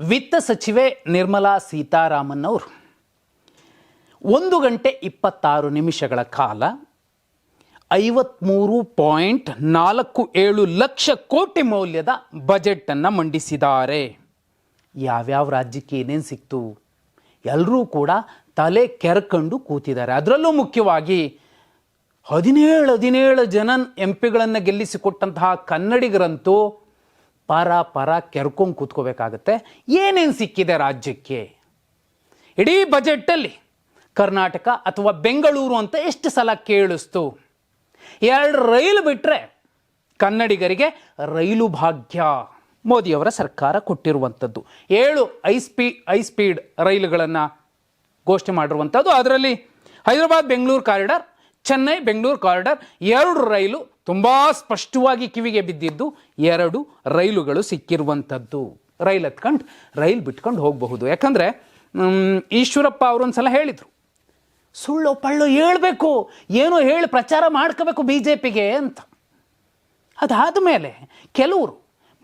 ವಿತ್ತ ಸಚಿವೆ ನಿರ್ಮಲಾ ಸೀತಾರಾಮನ್ ಅವರು ಒಂದು ಗಂಟೆ ಇಪ್ಪತ್ತಾರು ನಿಮಿಷಗಳ ಕಾಲ ಐವತ್ಮೂರು ಪಾಯಿಂಟ್ ನಾಲ್ಕು ಏಳು ಲಕ್ಷ ಕೋಟಿ ಮೌಲ್ಯದ ಬಜೆಟನ್ನು ಮಂಡಿಸಿದ್ದಾರೆ. ಯಾವ್ಯಾವ ರಾಜ್ಯಕ್ಕೆ ಏನೇನು ಸಿಕ್ತು? ಎಲ್ಲರೂ ಕೂಡ ತಲೆ ಕೆರ್ಕೊಂಡು ಕೂತಿದ್ದಾರೆ. ಅದರಲ್ಲೂ ಮುಖ್ಯವಾಗಿ ಹದಿನೇಳು ಹದಿನೇಳು ಜನ ಎಂ ಪಿಗಳನ್ನು ಗೆಲ್ಲಿಸಿಕೊಟ್ಟಂತಹ ಕನ್ನಡಿಗರಂತೂ ಪರ ಪರ ಕೆರ್ಕೊಂಡು ಕೂತ್ಕೋಬೇಕಾಗತ್ತೆ. ಏನೇನು ಸಿಕ್ಕಿದೆ ರಾಜ್ಯಕ್ಕೆ? ಇಡೀ ಬಜೆಟ್ಟಲ್ಲಿ ಕರ್ನಾಟಕ ಅಥವಾ ಬೆಂಗಳೂರು ಅಂತ ಎಷ್ಟು ಸಲ ಕೇಳಿಸ್ತು? ಎರಡು ರೈಲು ಬಿಟ್ಟರೆ ಕನ್ನಡಿಗರಿಗೆ ರೈಲು ಭಾಗ್ಯ. ಮೋದಿಯವರ ಸರ್ಕಾರ ಕೊಟ್ಟಿರುವಂಥದ್ದು. ಏಳು ಐ ಸ್ಪೀ ಐ ಸ್ಪೀಡ್ ರೈಲುಗಳನ್ನು ಘೋಷಣೆ ಮಾಡಿರುವಂಥದ್ದು. ಅದರಲ್ಲಿ ಹೈದರಾಬಾದ್ ಬೆಂಗಳೂರು ಕಾರಿಡಾರ್ ಚೆನ್ನೈ ಬೆಂಗಳೂರು ಕಾರಿಡಾರ್ ಎರಡು ರೈಲು ತುಂಬ ಸ್ಪಷ್ಟವಾಗಿ ಕಿವಿಗೆ ಬಿದ್ದಿದ್ದು ಎರಡು ರೈಲುಗಳು ಸಿಕ್ಕಿರುವಂಥದ್ದು. ರೈಲ್ ಹತ್ಕೊಂಡು ರೈಲ್ ಬಿಟ್ಕೊಂಡು ಹೋಗಬಹುದು. ಯಾಕಂದರೆ ಈಶ್ವರಪ್ಪ ಅವರು ಒಂದ್ಸಲ ಹೇಳಿದರು, ಸುಳ್ಳು ಪಳ್ಳು ಹೇಳಬೇಕು, ಏನೋ ಹೇಳಿ ಪ್ರಚಾರ ಮಾಡ್ಕೋಬೇಕು ಬಿ ಜೆ ಪಿಗೆ ಅಂತ. ಅದಾದ ಮೇಲೆ ಕೆಲವರು,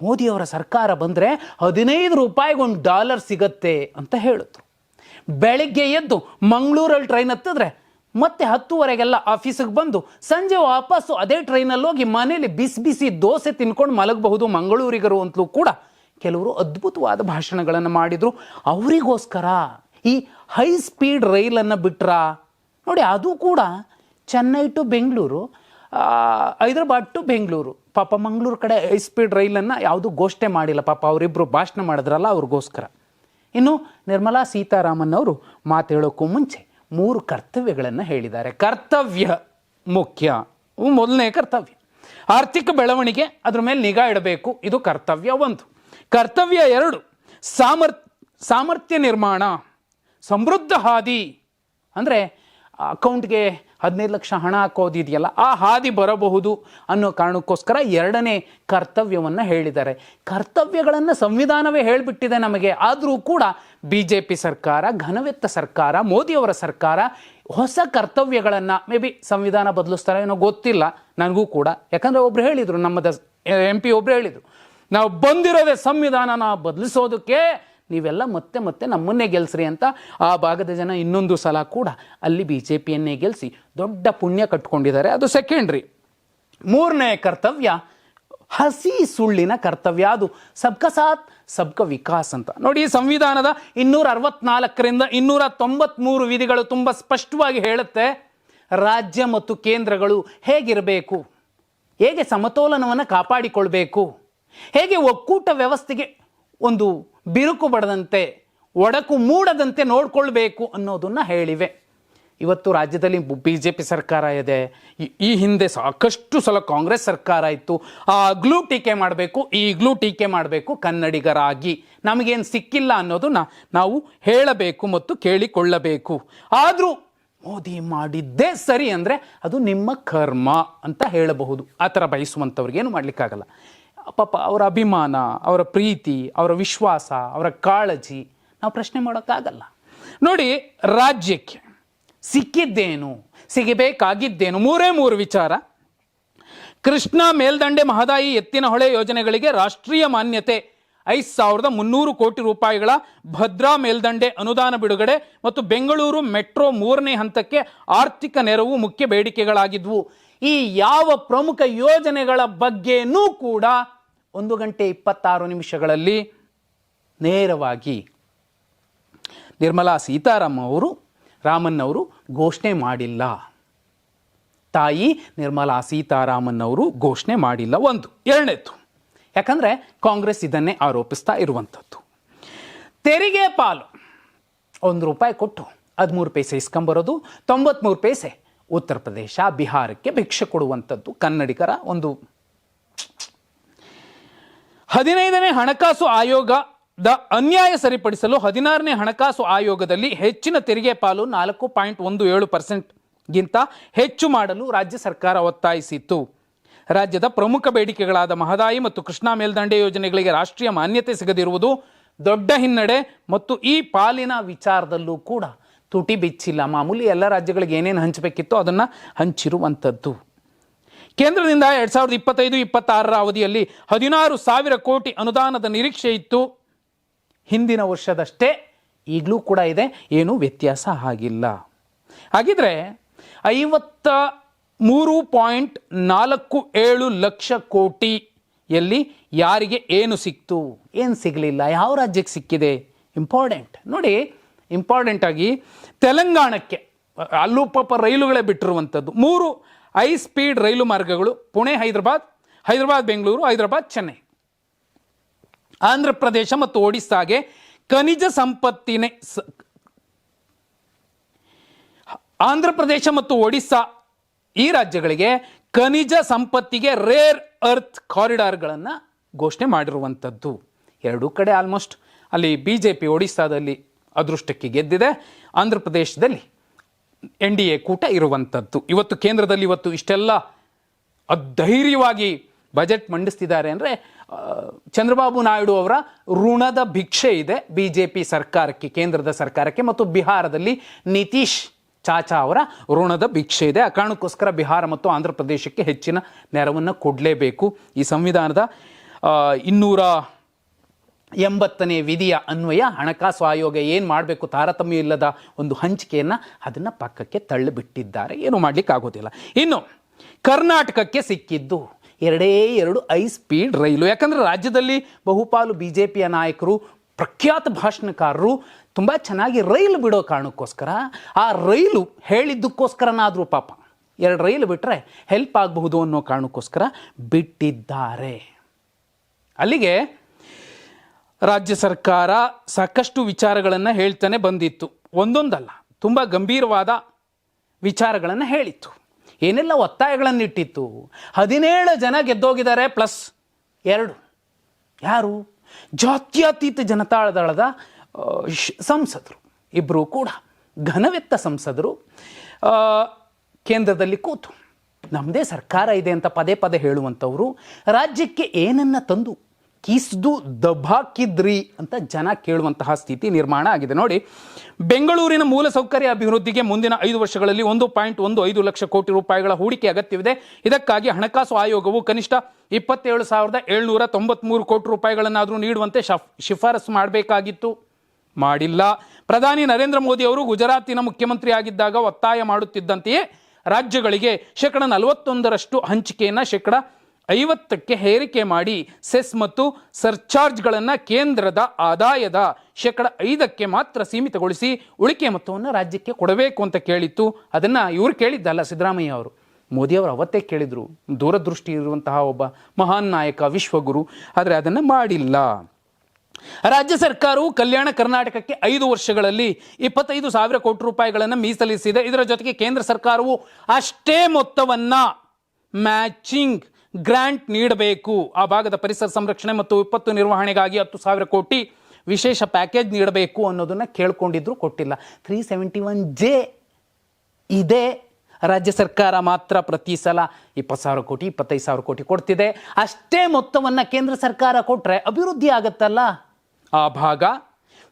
ಮೋದಿಯವರ ಸರ್ಕಾರ ಬಂದರೆ ಹದಿನೈದು ರೂಪಾಯಿಗೆ ಒಂದು ಡಾಲರ್ ಸಿಗತ್ತೆ ಅಂತ ಹೇಳಿದ್ರು. ಬೆಳಿಗ್ಗೆ ಎದ್ದು ಮಂಗಳೂರಲ್ಲಿ ಟ್ರೈನ್ ಹತ್ತಿದ್ರೆ ಮತ್ತೆ ಹತ್ತುವರೆಗೆಲ್ಲ ಆಫೀಸಿಗೆ ಬಂದು ಸಂಜೆ ವಾಪಸ್ಸು ಅದೇ ಟ್ರೈನಲ್ಲಿ ಹೋಗಿ ಮನೇಲಿ ಬಿಸಿ ಬಿಸಿ ದೋಸೆ ತಿನ್ಕೊಂಡು ಮಲಗಬಹುದು ಮಂಗಳೂರಿಗರು ಅಂತಲೂ ಕೂಡ ಕೆಲವರು ಅದ್ಭುತವಾದ ಭಾಷಣಗಳನ್ನು ಮಾಡಿದರು. ಅವರಿಗೋಸ್ಕರ ಈ ಹೈ ಸ್ಪೀಡ್ ರೈಲನ್ನು ಬಿಟ್ರ? ನೋಡಿ, ಅದು ಕೂಡ ಚೆನ್ನೈ ಟು ಬೆಂಗಳೂರು ಹೈದ್ರಾಬಾದ್ ಟು ಬೆಂಗಳೂರು. ಪಾಪ ಮಂಗಳೂರು ಕಡೆ ಹೈ ಸ್ಪೀಡ್ ರೈಲನ್ನು ಯಾವುದೂ ಘೋಷಣೆ ಮಾಡಿಲ್ಲ. ಪಾಪ ಅವರಿಬ್ಬರು ಭಾಷಣ ಮಾಡಿದ್ರಲ್ಲ ಅವ್ರಿಗೋಸ್ಕರ. ಇನ್ನು ನಿರ್ಮಲಾ ಸೀತಾರಾಮನ್ ಅವರು ಮಾತೇಳೋಕ್ಕೂ ಮುಂಚೆ ಮೂರು ಕರ್ತವ್ಯಗಳನ್ನು ಹೇಳಿದ್ದಾರೆ. ಕರ್ತವ್ಯ ಮುಖ್ಯ. ಮೊದಲನೇ ಕರ್ತವ್ಯ. ಆರ್ಥಿಕ ಬೆಳವಣಿಗೆ, ಅದ್ರ ಮೇಲೆ ನಿಗಾ ಇಡಬೇಕು. ಇದು ಕರ್ತವ್ಯ ಒಂದು. ಕರ್ತವ್ಯ ಎರಡು. ಸಾಮರ್, ಸಾಮರ್ಥ್ಯ ನಿರ್ಮಾಣ. ಸಮೃದ್ಧ ಹಾದಿ. ಅಂದರೆ ಅಕೌಂಟ್ಗೆ ಹದಿನೈದು ಲಕ್ಷ ಹಣ ಹಾಕೋದಿದೆಯಲ್ಲ, ಆ ಹಾದಿ ಬರಬಹುದು ಅನ್ನೋ ಕಾರಣಕ್ಕೋಸ್ಕರ ಎರಡನೇ ಕರ್ತವ್ಯವನ್ನು ಹೇಳಿದ್ದಾರೆ. ಕರ್ತವ್ಯಗಳನ್ನು ಸಂವಿಧಾನವೇ ಹೇಳಿಬಿಟ್ಟಿದೆ ನಮಗೆ. ಆದರೂ ಕೂಡ ಬಿ ಜೆ ಪಿ ಸರ್ಕಾರ, ಘನವೆತ್ತ ಸರ್ಕಾರ, ಮೋದಿಯವರ ಸರ್ಕಾರ ಹೊಸ ಕರ್ತವ್ಯಗಳನ್ನು ಮೇ ಬಿ ಸಂವಿಧಾನ ಬದಲಿಸ್ತಾರೆ ಏನೋ ಗೊತ್ತಿಲ್ಲ, ನನಗೂ ಕೂಡ. ಯಾಕಂದರೆ ಒಬ್ರು ಹೇಳಿದರು, ನಮ್ಮದ ಎಂ ಪಿ ಒಬ್ರು ಹೇಳಿದರು, ನಾವು ಬಂದಿರೋದೇ ಸಂವಿಧಾನನ ಬದಲಿಸೋದಕ್ಕೆ ನೀವೆಲ್ಲ ಮತ್ತೆ ಮತ್ತೆ ನಮ್ಮನ್ನೇ ಗೆಲ್ಸ್ರಿ ಅಂತ ಆ ಭಾಗದ ಜನ ಇನ್ನೊಂದು ಸಲ ಕೂಡ ಅಲ್ಲಿ ಬಿ ಜೆ ಪಿಯನ್ನೇ ಗೆಲ್ಲಿಸಿ ದೊಡ್ಡ ಪುಣ್ಯ ಕಟ್ಕೊಂಡಿದ್ದಾರೆ. ಅದು ಸೆಕೆಂಡ್ರಿ ಮೂರನೇ ಕರ್ತವ್ಯ, ಹಸಿ ಸುಳ್ಳಿನ ಕರ್ತವ್ಯ ಅದು. ಸಬ್ಕ ಸಾಥ್, ಸಬ್ಕ ವಿಕಾಸ್ ಅಂತ. ನೋಡಿ ಸಂವಿಧಾನದ ಇನ್ನೂರ ಅರವತ್ನಾಲ್ಕರಿಂದ ಇನ್ನೂರ ತೊಂಬತ್ಮೂರು ವಿಧಿಗಳು ತುಂಬ ಸ್ಪಷ್ಟವಾಗಿ ಹೇಳುತ್ತೆ. ರಾಜ್ಯ ಮತ್ತು ಕೇಂದ್ರಗಳು ಹೇಗಿರಬೇಕು? ಹೇಗೆ ಸಮತೋಲನವನ್ನು ಕಾಪಾಡಿಕೊಳ್ಬೇಕು? ಹೇಗೆ ಒಕ್ಕೂಟ ವ್ಯವಸ್ಥೆಗೆ ಒಂದು ಬಿರುಕು ಬಡದಂತೆ, ಒಡಕು ಮೂಡದಂತೆ ನೋಡಿಕೊಳ್ಬೇಕು ಅನ್ನೋದನ್ನು ಹೇಳಿವೆ. ಇವತ್ತು ರಾಜ್ಯದಲ್ಲಿ ಬಿ ಜೆ ಪಿ ಸರ್ಕಾರ ಇದೆ. ಈ- ಹಿಂದೆ ಸಾಕಷ್ಟು ಸಲ ಕಾಂಗ್ರೆಸ್ ಸರ್ಕಾರ ಇತ್ತು. ಆಗ್ಲೂ ಟೀಕೆ ಮಾಡಬೇಕು ಈಗಲೂ ಟೀಕೆ ಮಾಡಬೇಕು ಕನ್ನಡಿಗರಾಗಿ. ನಮಗೇನು ಸಿಕ್ಕಿಲ್ಲ ಅನ್ನೋದನ್ನ ನಾವು ಹೇಳಬೇಕು ಮತ್ತು ಕೇಳಿಕೊಳ್ಳಬೇಕು. ಆದರೂ ಮೋದಿ ಮಾಡಿದ್ದೇ ಸರಿ ಅಂದರೆ ಅದು ನಿಮ್ಮ ಕರ್ಮ ಅಂತ ಹೇಳಬಹುದು. ಆ ಥರ ಬಯಸುವಂಥವ್ರಿಗೇನು ಮಾಡಲಿಕ್ಕಾಗಲ್ಲ. ಪಾಪ ಅವರ ಅಭಿಮಾನ, ಅವರ ಪ್ರೀತಿ, ಅವರ ವಿಶ್ವಾಸ, ಅವರ ಕಾಳಜಿ ನಾವು ಪ್ರಶ್ನೆ ಮಾಡೋಕ್ಕಾಗಲ್ಲ. ನೋಡಿ, ರಾಜ್ಯಕ್ಕೆ ಸಿಕ್ಕಿದ್ದೇನು, ಸಿಗಬೇಕಾಗಿದ್ದೇನು? ಮೂರೇ ಮೂರು ವಿಚಾರ. ಕೃಷ್ಣ ಮೇಲ್ದಂಡೆ ಮಹದಾಯಿ ಎತ್ತಿನ ಹೊಳೆ ಯೋಜನೆಗಳಿಗೆ ರಾಷ್ಟ್ರೀಯ ಮಾನ್ಯತೆ. ಐದು ಸಾವಿರದ ಮುನ್ನೂರು ಕೋಟಿ ರೂಪಾಯಿಗಳ ಭದ್ರಾ ಮೇಲ್ದಂಡೆ ಅನುದಾನ ಬಿಡುಗಡೆ ಮತ್ತು ಬೆಂಗಳೂರು ಮೆಟ್ರೋ ಮೂರನೇ ಹಂತಕ್ಕೆ ಆರ್ಥಿಕ ನೆರವು ಮುಖ್ಯ ಬೇಡಿಕೆಗಳಾಗಿದ್ವು. ಈ ಯಾವ ಪ್ರಮುಖ ಯೋಜನೆಗಳ ಬಗ್ಗೆನೂ ಕೂಡ ಒಂದು ಗಂಟೆ ಇಪ್ಪತ್ತಾರು ನಿಮಿಷಗಳಲ್ಲಿ ನೇರವಾಗಿ ನಿರ್ಮಲಾ ಸೀತಾರಾಮ್ ಅವರು, ರಾಮನ್ ಅವರು ಘೋಷಣೆ ಮಾಡಿಲ್ಲ. ತಾಯಿ ನಿರ್ಮಲಾ ಸೀತಾರಾಮನ್ ಅವರು ಘೋಷಣೆ ಮಾಡಿಲ್ಲ ಒಂದು, ಎರಡನೇದು. ಯಾಕಂದರೆ ಕಾಂಗ್ರೆಸ್ ಇದನ್ನೇ ಆರೋಪಿಸ್ತಾ ಇರುವಂಥದ್ದು. ತೆರಿಗೆ ಪಾಲು. ಒಂದು ರೂಪಾಯಿ ಕೊಟ್ಟು ಹದಿಮೂರು ಪೈಸೆ ಇಸ್ಕೊಂಬರೋದು ತೊಂಬತ್ತ್ಮೂರು ಪೈಸೆ ಉತ್ತರ ಪ್ರದೇಶ, ಬಿಹಾರಕ್ಕೆ ಭಿಕ್ಷೆ ಕೊಡುವಂಥದ್ದು ಕನ್ನಡಿಗರ ಒಂದು ಹದಿನೈದನೇ ಹಣಕಾಸು ಆಯೋಗದ ಅನ್ಯಾಯ ಸರಿಪಡಿಸಲು ಹದಿನಾರನೇ ಹಣಕಾಸು ಆಯೋಗದಲ್ಲಿ ಹೆಚ್ಚಿನ ತೆರಿಗೆ ಪಾಲು ನಾಲ್ಕು ಪಾಯಿಂಟ್ ಒಂದು ಏಳು ಪರ್ಸೆಂಟ್ಗಿಂತ ಹೆಚ್ಚು ಮಾಡಲು ರಾಜ್ಯ ಸರ್ಕಾರ ಒತ್ತಾಯಿಸಿತ್ತು. ರಾಜ್ಯದ ಪ್ರಮುಖ ಬೇಡಿಕೆಗಳಾದ ಮಹದಾಯಿ ಮತ್ತು ಕೃಷ್ಣಾ ಮೇಲ್ದಂಡೆ ಯೋಜನೆಗಳಿಗೆ ರಾಷ್ಟ್ರೀಯ ಮಾನ್ಯತೆ ಸಿಗದಿರುವುದು ದೊಡ್ಡ ಹಿನ್ನಡೆ ಮತ್ತು ಈ ಪಾಲಿನ ವಿಚಾರದಲ್ಲೂ ಕೂಡ ತುಟಿ ಬಿಚ್ಚಿಲ್ಲ. ಮಾಮೂಲಿ ಎಲ್ಲ ರಾಜ್ಯಗಳಿಗೆ ಏನೇನು ಹಂಚಬೇಕಿತ್ತೋ ಅದನ್ನು ಹಂಚಿರುವಂಥದ್ದು. ಕೇಂದ್ರದಿಂದ ಎರಡ್ ಸಾವಿರದ ಇಪ್ಪತ್ತೈದು, ಇಪ್ಪತ್ತಾರರ ಅವಧಿಯಲ್ಲಿ ಹದಿನಾರು ಸಾವಿರ ಕೋಟಿ ಅನುದಾನದ ನಿರೀಕ್ಷೆ ಇತ್ತು. ಹಿಂದಿನ ವರ್ಷದಷ್ಟೇ ಈಗಲೂ ಕೂಡ ಇದೆ. ಏನೂ ವ್ಯತ್ಯಾಸ ಆಗಿಲ್ಲ. ಹಾಗಿದ್ರೆ ಐವತ್ತ ಮೂರು ಪಾಯಿಂಟ್ ನಾಲ್ಕು ಏಳು ಲಕ್ಷ ಕೋಟಿಯಲ್ಲಿ ಯಾರಿಗೆ ಏನು ಸಿಕ್ತು? ಏನು ಸಿಗಲಿಲ್ಲ? ಯಾವ ರಾಜ್ಯಕ್ಕೆ ಸಿಕ್ಕಿದೆ? ಇಂಪಾರ್ಟೆಂಟ್. ನೋಡಿ, ಇಂಪಾರ್ಟೆಂಟ್ ಆಗಿ ತೆಲಂಗಾಣಕ್ಕೆ ಅಲ್ಲೂ ಪಾಪ ರೈಲುಗಳೇ ಬಿಟ್ಟಿರುವಂಥದ್ದು. ಮೂರು ಹೈ ಸ್ಪೀಡ್ ರೈಲು ಮಾರ್ಗಗಳು ಪುಣೆ, ಹೈದರಾಬಾದ್ ಹೈದರಾಬಾದ್, ಬೆಂಗಳೂರು, ಹೈದರಾಬಾದ್, ಚೆನ್ನೈ. ಆಂಧ್ರ ಪ್ರದೇಶ ಮತ್ತು ಒಡಿಸ್ಸಾಗೆ ಖನಿಜ ಸಂಪತ್ತಿನೇ ಆಂಧ್ರ ಪ್ರದೇಶ ಮತ್ತು ಒಡಿಸ್ಸಾ ಈ ರಾಜ್ಯಗಳಿಗೆ ಖನಿಜ ಸಂಪತ್ತಿಗೆ ರೇರ್ ಅರ್ತ್ ಕಾರಿಡಾರ್ಗಳನ್ನು ಘೋಷಣೆ ಮಾಡಿರುವಂಥದ್ದು. ಎರಡೂ ಕಡೆ ಆಲ್ಮೋಸ್ಟ್ ಅಲ್ಲಿ ಬಿ ಜೆ ಪಿ ಒಡಿಸ್ಸಾದಲ್ಲಿ ಅದೃಷ್ಟಕ್ಕೆ ಗೆದ್ದಿದೆ. ಆಂಧ್ರ ಪ್ರದೇಶದಲ್ಲಿ ಎನ್ ಡಿ ಎ ಕೂಟ ಇರುವಂಥದ್ದು. ಇವತ್ತು ಕೇಂದ್ರದಲ್ಲಿ ಇವತ್ತು ಇಷ್ಟೆಲ್ಲ ಅಧೈರ್ಯವಾಗಿ ಬಜೆಟ್ ಮಂಡಿಸ್ತಿದ್ದಾರೆ ಅಂದರೆ ಚಂದ್ರಬಾಬು ನಾಯ್ಡು ಅವರ ಋಣದ ಭಿಕ್ಷೆ ಇದೆ ಬಿ ಜೆ ಪಿ ಸರ್ಕಾರಕ್ಕೆ, ಕೇಂದ್ರದ ಸರ್ಕಾರಕ್ಕೆ ಮತ್ತು ಬಿಹಾರದಲ್ಲಿ ನಿತೀಶ್ ಚಾಚಾ ಅವರ ಋಣದ ಭಿಕ್ಷೆ ಇದೆ. ಆ ಕಾರಣಕ್ಕೋಸ್ಕರ ಬಿಹಾರ ಮತ್ತು ಆಂಧ್ರ ಪ್ರದೇಶಕ್ಕೆ ಹೆಚ್ಚಿನ ನೆರವನ್ನು ಕೊಡಲೇಬೇಕು. ಈ ಸಂವಿಧಾನದ ಇನ್ನೂರ ಎಂಬತ್ತನೇ ವಿಧಿಯ ಅನ್ವಯ, ಹಣಕಾಸು ಆಯೋಗ ಏನು ಮಾಡಬೇಕು, ತಾರತಮ್ಯ ಇಲ್ಲದ ಒಂದು ಹಂಚಿಕೆಯನ್ನು ಅದನ್ನು ಪಕ್ಕಕ್ಕೆ ತಳ್ಳಿಬಿಟ್ಟಿದ್ದಾರೆ. ಏನು ಮಾಡಲಿಕ್ಕೆ ಆಗೋದಿಲ್ಲ. ಇನ್ನು ಕರ್ನಾಟಕಕ್ಕೆ ಸಿಕ್ಕಿದ್ದು ಎರಡೇ ಎರಡು ಐ ಸ್ಪೀಡ್ ರೈಲು. ಯಾಕಂದರೆ ರಾಜ್ಯದಲ್ಲಿ ಬಹುಪಾಲು ಬಿ ಜೆ ಪಿಯ ನಾಯಕರು, ಪ್ರಖ್ಯಾತ ಭಾಷಣಕಾರರು ತುಂಬ ಚೆನ್ನಾಗಿ ರೈಲು ಬಿಡೋ ಕಾರಣಕ್ಕೋಸ್ಕರ, ಆ ರೈಲು ಹೇಳಿದ್ದಕ್ಕೋಸ್ಕರನಾದರೂ ಪಾಪ ಎರಡು ರೈಲು ಬಿಟ್ಟರೆ ಹೆಲ್ಪ್ ಆಗಬಹುದು ಅನ್ನೋ ಕಾರಣಕ್ಕೋಸ್ಕರ ಬಿಟ್ಟಿದ್ದಾರೆ. ಅಲ್ಲಿಗೆ ರಾಜ್ಯ ಸರ್ಕಾರ ಸಾಕಷ್ಟು ವಿಚಾರಗಳನ್ನು ಹೇಳ್ತಾನೆ ಬಂದಿತ್ತು. ಒಂದೊಂದಲ್ಲ, ತುಂಬ ಗಂಭೀರವಾದ ವಿಚಾರಗಳನ್ನು ಹೇಳಿತ್ತು. ಏನೆಲ್ಲ ಒತ್ತಾಯಗಳನ್ನು ಇಟ್ಟಿತ್ತು ಹದಿನೇಳು ಜನ ಗೆದ್ದೋಗಿದ್ದಾರೆ ಪ್ಲಸ್ ಎರಡು. ಯಾರು? ಜಾತ್ಯತೀತ ಜನತಾದಳದ ಸಂಸದರು. ಇಬ್ಬರೂ ಕೂಡ ಘನವೆತ್ತ ಸಂಸದರು. ಕೇಂದ್ರದಲ್ಲಿ ಕೂತು. ನಮ್ಮದೇ ಸರ್ಕಾರ ಇದೆ ಅಂತ ಪದೇ ಪದೇ ಹೇಳುವಂಥವರು, ರಾಜ್ಯಕ್ಕೆ ಏನನ್ನು ತಂದು ಕಿಸ್ದು ದಬ್ಬಾಕಿದ್ರಿ ಅಂತ ಜನ ಕೇಳುವಂತಹ ಸ್ಥಿತಿ ನಿರ್ಮಾಣ ಆಗಿದೆ. ನೋಡಿ, ಬೆಂಗಳೂರಿನ ಮೂಲಸೌಕರ್ಯ ಅಭಿವೃದ್ಧಿಗೆ ಮುಂದಿನ ಐದು ವರ್ಷಗಳಲ್ಲಿ ಒಂದು ಪಾಯಿಂಟ್ ಒಂದು ಐದು ಲಕ್ಷ ಕೋಟಿ ರೂಪಾಯಿಗಳ ಹೂಡಿಕೆ ಅಗತ್ಯವಿದೆ. ಇದಕ್ಕಾಗಿ ಹಣಕಾಸು ಆಯೋಗವು ಕನಿಷ್ಠ ಇಪ್ಪತ್ತೇಳು ಸಾವಿರದ ಏಳ್ನೂರ ತೊಂಬತ್ಮೂರು ಕೋಟಿ ರೂಪಾಯಿಗಳನ್ನಾದರೂ ನೀಡುವಂತೆ ಶಫ್, ಶಿಫಾರಸು ಮಾಡಬೇಕಾಗಿತ್ತು. ಮಾಡಿಲ್ಲ. ಪ್ರಧಾನಿ ನರೇಂದ್ರ ಮೋದಿ ಅವರು ಗುಜರಾತಿನ ಮುಖ್ಯಮಂತ್ರಿ ಆಗಿದ್ದಾಗ ಒತ್ತಾಯ ಮಾಡುತ್ತಿದ್ದಂತೆಯೇ ರಾಜ್ಯಗಳಿಗೆ ಶೇಕಡ ನಲವತ್ತೊಂದರಷ್ಟು ಹಂಚಿಕೆಯನ್ನು ಶೇಕಡ ಐವತ್ತಕ್ಕೆ ಹೇರಿಕೆ ಮಾಡಿ ಸೆಸ್ ಮತ್ತು ಸರ್ಚಾರ್ಜ್ಗಳನ್ನು ಕೇಂದ್ರದ ಆದಾಯದ ಶೇಕಡ ಐದಕ್ಕೆ ಮಾತ್ರ ಸೀಮಿತಗೊಳಿಸಿ ಉಳಿಕೆ ಮೊತ್ತವನ್ನು ರಾಜ್ಯಕ್ಕೆ ಕೊಡಬೇಕು ಅಂತ ಕೇಳಿತ್ತು. ಅದನ್ನು ಇವರು ಕೇಳಿದ್ದಲ್ಲ ಸಿದ್ದರಾಮಯ್ಯ ಅವರು. ಮೋದಿಯವರು ಅವತ್ತೇ ಕೇಳಿದರು. ದೂರದೃಷ್ಟಿ ಇರುವಂತಹ ಒಬ್ಬ ಮಹಾನ್ ನಾಯಕ, ವಿಶ್ವಗುರು. ಆದರೆ ಅದನ್ನು ಮಾಡಿಲ್ಲ. ರಾಜ್ಯ ಸರ್ಕಾರವು ಕಲ್ಯಾಣ ಕರ್ನಾಟಕಕ್ಕೆ ಐದು ವರ್ಷಗಳಲ್ಲಿ ಇಪ್ಪತ್ತೈದು ಸಾವಿರ ಕೋಟಿ ರೂಪಾಯಿಗಳನ್ನು ಮೀಸಲಿಸಿದೆ ಇದರ ಜೊತೆಗೆ ಕೇಂದ್ರ ಸರ್ಕಾರವು ಅಷ್ಟೇ ಮೊತ್ತವನ್ನ ಮ್ಯಾಚಿಂಗ್ ಗ್ರಾಂಟ್ ನೀಡಬೇಕು. ಆ ಭಾಗದ ಪರಿಸರ ಸಂರಕ್ಷಣೆ ಮತ್ತು ವಿಪತ್ತು ನಿರ್ವಹಣೆಗಾಗಿ ಹತ್ತು ಸಾವಿರ ಕೋಟಿ ವಿಶೇಷ ಪ್ಯಾಕೇಜ್ ನೀಡಬೇಕು ಅನ್ನೋದನ್ನು ಕೇಳ್ಕೊಂಡಿದ್ರು, ಕೊಟ್ಟಿಲ್ಲ. ತ್ರೀ ಸೆವೆಂಟಿ ಒನ್ ಜೆ ಇದೆ. ರಾಜ್ಯ ಸರ್ಕಾರ ಮಾತ್ರ ಪ್ರತಿ ಸಲ ಇಪ್ಪತ್ತು ಸಾವಿರ ಕೋಟಿ, ಇಪ್ಪತ್ತೈದು ಸಾವಿರ ಕೋಟಿ ಕೊಡ್ತಿದೆ. ಅಷ್ಟೇ ಮೊತ್ತವನ್ನು ಕೇಂದ್ರ ಸರ್ಕಾರ ಕೊಟ್ಟರೆ ಅಭಿವೃದ್ಧಿ ಆಗತ್ತಲ್ಲ? ಆ ಭಾಗ.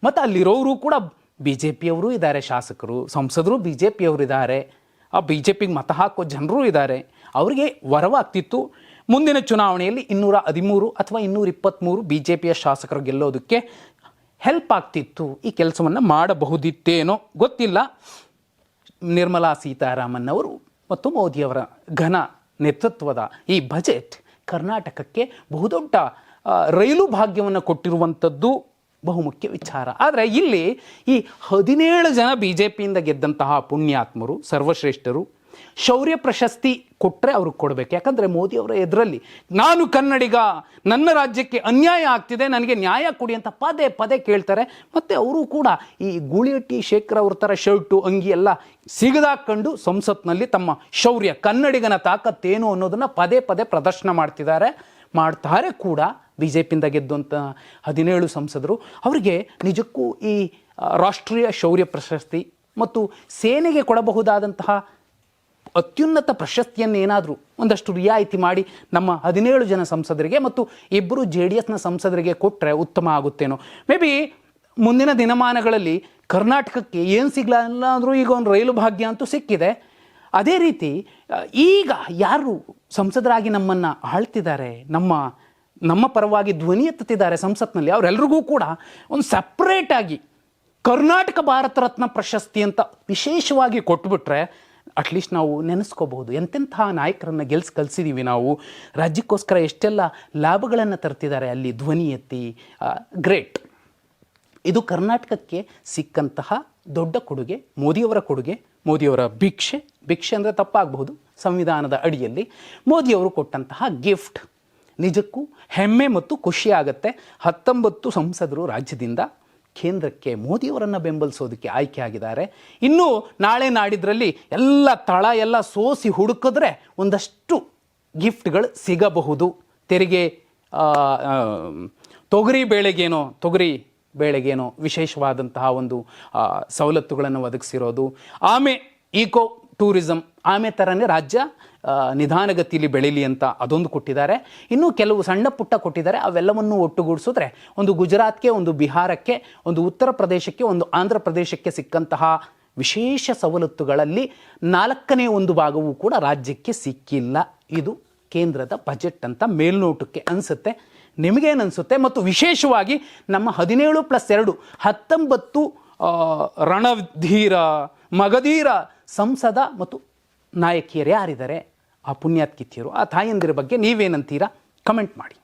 ಮತ್ತು ಅಲ್ಲಿರೋರು ಕೂಡ ಬಿ ಜೆ ಪಿಯವರು ಇದ್ದಾರೆ ಶಾಸಕರು, ಸಂಸದರು ಬಿ ಜೆ ಪಿಯವರು ಇದ್ದಾರೆ. ಆ ಬಿ ಜೆ ಪಿಗೆ ಮತ ಹಾಕೋ ಜನರು ಇದ್ದಾರೆ. ಅವರಿಗೆ ವರವಾಗ್ತಿತ್ತು. ಮುಂದಿನ ಚುನಾವಣೆಯಲ್ಲಿ ಇನ್ನೂರ ಹದಿಮೂರು ಅಥವಾ ಇನ್ನೂರ ಇಪ್ಪತ್ತ್ಮೂರು ಬಿ ಜೆ ಪಿಯ ಶಾಸಕರು ಗೆಲ್ಲೋದಕ್ಕೆ ಹೆಲ್ಪ್ ಆಗ್ತಿತ್ತು. ಈ ಕೆಲಸವನ್ನು ಮಾಡಬಹುದಿತ್ತೇನೋ ಗೊತ್ತಿಲ್ಲ. ನಿರ್ಮಲಾ ಸೀತಾರಾಮನ್ ಅವರು ಮತ್ತು ಮೋದಿಯವರ ಘನ ನೇತೃತ್ವದ ಈ ಬಜೆಟ್ ಕರ್ನಾಟಕಕ್ಕೆ ಬಹುದೊಡ್ಡ ರೈಲು ಭಾಗ್ಯವನ್ನು ಕೊಟ್ಟಿರುವಂಥದ್ದು ಬಹುಮುಖ್ಯ ವಿಚಾರ. ಆದರೆ ಇಲ್ಲಿ ಈ ಹದಿನೇಳು ಜನ ಬಿ ಜೆ ಪಿಯಿಂದ ಗೆದ್ದಂತಹ ಪುಣ್ಯಾತ್ಮರು, ಸರ್ವಶ್ರೇಷ್ಠರು ಶೌರ್ಯ ಪ್ರಶಸ್ತಿ ಕೊಟ್ಟರೆ ಅವ್ರಿಗೆ ಕೊಡಬೇಕು. ಯಾಕಂದರೆ ಮೋದಿ ಅವರ ಎದುರಲ್ಲಿ, ನಾನು ಕನ್ನಡಿಗ, ನನ್ನ ರಾಜ್ಯಕ್ಕೆ ಅನ್ಯಾಯ ಆಗ್ತಿದೆ, ನನಗೆ ನ್ಯಾಯ ಕೊಡಿ ಅಂತ ಪದೇ ಪದೇ ಕೇಳ್ತಾರೆ. ಮತ್ತು ಅವರು ಕೂಡ ಈ ಗೂಳಿಹಟ್ಟಿ ಶೇಖರ್ ಅವ್ರ ಥರ ಶರ್ಟು, ಅಂಗಿ ಎಲ್ಲ ಸಿಗದಾಕೊಂಡು ಸಂಸತ್ನಲ್ಲಿ ತಮ್ಮ ಶೌರ್ಯ, ಕನ್ನಡಿಗನ ತಾಕತ್ತೇನು ಅನ್ನೋದನ್ನು ಪದೇ ಪದೇ ಪ್ರದರ್ಶನ ಮಾಡ್ತಿದ್ದಾರೆ. ಮಾಡ್ತಾರೆ ಕೂಡ ಬಿ ಜೆ ಪಿಯಿಂದ ಗೆದ್ದಂಥ ಹದಿನೇಳು ಸಂಸದರು. ಅವರಿಗೆ ನಿಜಕ್ಕೂ ಈ ರಾಷ್ಟ್ರೀಯ ಶೌರ್ಯ ಪ್ರಶಸ್ತಿ ಮತ್ತು ಸೇನೆಗೆ ಕೊಡಬಹುದಾದಂತಹ ಅತ್ಯುನ್ನತ ಪ್ರಶಸ್ತಿಯನ್ನು ಏನಾದರೂ ಒಂದಷ್ಟು ರಿಯಾಯಿತಿ ಮಾಡಿ ನಮ್ಮ ಹದಿನೇಳು ಜನ ಸಂಸದರಿಗೆ ಮತ್ತು ಇಬ್ಬರು ಜೆ ಡಿ ಎಸ್ನ ಸಂಸದರಿಗೆ ಕೊಟ್ಟರೆ ಉತ್ತಮ ಆಗುತ್ತೇನೋ. ಮೇ ಬಿ ಮುಂದಿನ ದಿನಮಾನಗಳಲ್ಲಿ ಕರ್ನಾಟಕಕ್ಕೆ ಏನು ಸಿಗಲ್ಲ ಅಂದರೂ ಈಗ ಒಂದು ರೈಲು ಭಾಗ್ಯ ಅಂತೂ ಸಿಕ್ಕಿದೆ. ಅದೇ ರೀತಿ, ಈಗ ಯಾರು ಸಂಸದರಾಗಿ ನಮ್ಮನ್ನು ಆಳ್ತಿದ್ದಾರೆ, ನಮ್ಮ ನಮ್ಮ ಪರವಾಗಿ ಧ್ವನಿ ಎತ್ತುತ್ತಿದ್ದಾರೆ ಸಂಸತ್ನಲ್ಲಿ ಅವರೆಲ್ಲರಿಗೂ ಕೂಡ ಒಂದು ಸಪ್ರೇಟಾಗಿ ಕರ್ನಾಟಕ ಭಾರತ ರತ್ನ ಪ್ರಶಸ್ತಿ ಅಂತ ವಿಶೇಷವಾಗಿ ಕೊಟ್ಬಿಟ್ರೆ ಅಟ್ಲೀಸ್ಟ್ ನಾವು ನೆನೆಸ್ಕೋಬಹುದು. ಎಂತೆಂಥ ನಾಯಕರನ್ನು ಗೆಲ್ಸ್ ಕಲಿಸಿದ್ದೀವಿ ನಾವು. ರಾಜ್ಯಕ್ಕೋಸ್ಕರ ಎಷ್ಟೆಲ್ಲ ಲಾಭಗಳನ್ನು ತರ್ತಿದ್ದಾರೆ ಅಲ್ಲಿ ಧ್ವನಿ ಎತ್ತಿ ಗ್ರೇಟ್ ಇದು ಕರ್ನಾಟಕಕ್ಕೆ ಸಿಕ್ಕಂತಹ ದೊಡ್ಡ ಕೊಡುಗೆ, ಮೋದಿಯವರ ಕೊಡುಗೆ, ಮೋದಿಯವರ ಭಿಕ್ಷೆ. ಭಿಕ್ಷೆ ಅಂದರೆ ತಪ್ಪಾಗಬಹುದು ಸಂವಿಧಾನದ ಅಡಿಯಲ್ಲಿ. ಮೋದಿಯವರು ಕೊಟ್ಟಂತಹ ಗಿಫ್ಟ್ ನಿಜಕ್ಕೂ ಹೆಮ್ಮೆ ಮತ್ತು ಖುಷಿಯಾಗತ್ತೆ ಹತ್ತೊಂಬತ್ತು ಸಂಸದರು ರಾಜ್ಯದಿಂದ. ಕೇಂದ್ರಕ್ಕೆ ಮೋದಿಯವರನ್ನು ಬೆಂಬಲಿಸೋದಕ್ಕೆ ಆಯ್ಕೆ ಆಗಿದ್ದಾರೆ. ಇನ್ನು ನಾಳೆ ನಾಡಿದ್ರಲ್ಲಿ ಎಲ್ಲ ತಳ ಎಲ್ಲ ಸೋಸಿ ಹುಡುಕಿದ್ರೆ ಒಂದಷ್ಟು ಗಿಫ್ಟ್ಗಳು ಸಿಗಬಹುದು. ತೆರಿಗೆ ತೊಗರಿ ಬೇಳೆಗೇನೋ ತೊಗರಿ ಬೇಳೆಗೇನೋ ವಿಶೇಷವಾದಂತಹ ಒಂದು ಸವಲತ್ತುಗಳನ್ನು ಒದಗಿಸಿರೋದು. ಆಮೆ ಈಕೋ ಟೂರಿಸಂ ಆಮೆ ಥರನೇ ರಾಜ್ಯ ನಿಧಾನಗತಿಯಲ್ಲಿ ಬೆಳೀಲಿ ಅಂತ ಅದೊಂದು ಕೊಟ್ಟಿದ್ದಾರೆ. ಇನ್ನು ಕೆಲವು ಸಣ್ಣ ಪುಟ್ಟ ಕೊಟ್ಟಿದ್ದಾರೆ. ಅವೆಲ್ಲವನ್ನು ಒಟ್ಟುಗೂಡಿಸಿದ್ರೆ ಒಂದು ಗುಜರಾತ್ಗೆ, ಒಂದು ಬಿಹಾರಕ್ಕೆ, ಒಂದು ಉತ್ತರ ಪ್ರದೇಶಕ್ಕೆ, ಒಂದು ಆಂಧ್ರ ಪ್ರದೇಶಕ್ಕೆ ಸಿಕ್ಕಂತಹ ವಿಶೇಷ ಸವಲತ್ತುಗಳಲ್ಲಿ ನಾಲ್ಕನೇ ಒಂದು ಭಾಗವೂ ಕೂಡ ರಾಜ್ಯಕ್ಕೆ ಸಿಕ್ಕಿಲ್ಲ. ಇದು ಕೇಂದ್ರದ ಬಜೆಟ್ ಅಂತ ಮೇಲ್ನೋಟಕ್ಕೆ ಅನಿಸುತ್ತೆ. ನಿಮಗೇನು ಅನಿಸುತ್ತೆ ಮತ್ತು ವಿಶೇಷವಾಗಿ ನಮ್ಮ ಹದಿನೇಳು ಪ್ಲಸ್ ಎರಡು, ಹತ್ತೊಂಬತ್ತು ರಣಧೀರ, ಮಗಧೀರ ಸಂಸದ ಮತ್ತು ನಾಯಕಿಯರು ಯಾರಿದ್ದಾರೆ? ಆ ಪುಣ್ಯಾತ್ಕಿತಿಯರು ಆ ತಾಯಂದಿರ ಬಗ್ಗೆ ನೀವೇನಂತೀರಾ? ಕಮೆಂಟ್ ಮಾಡಿ.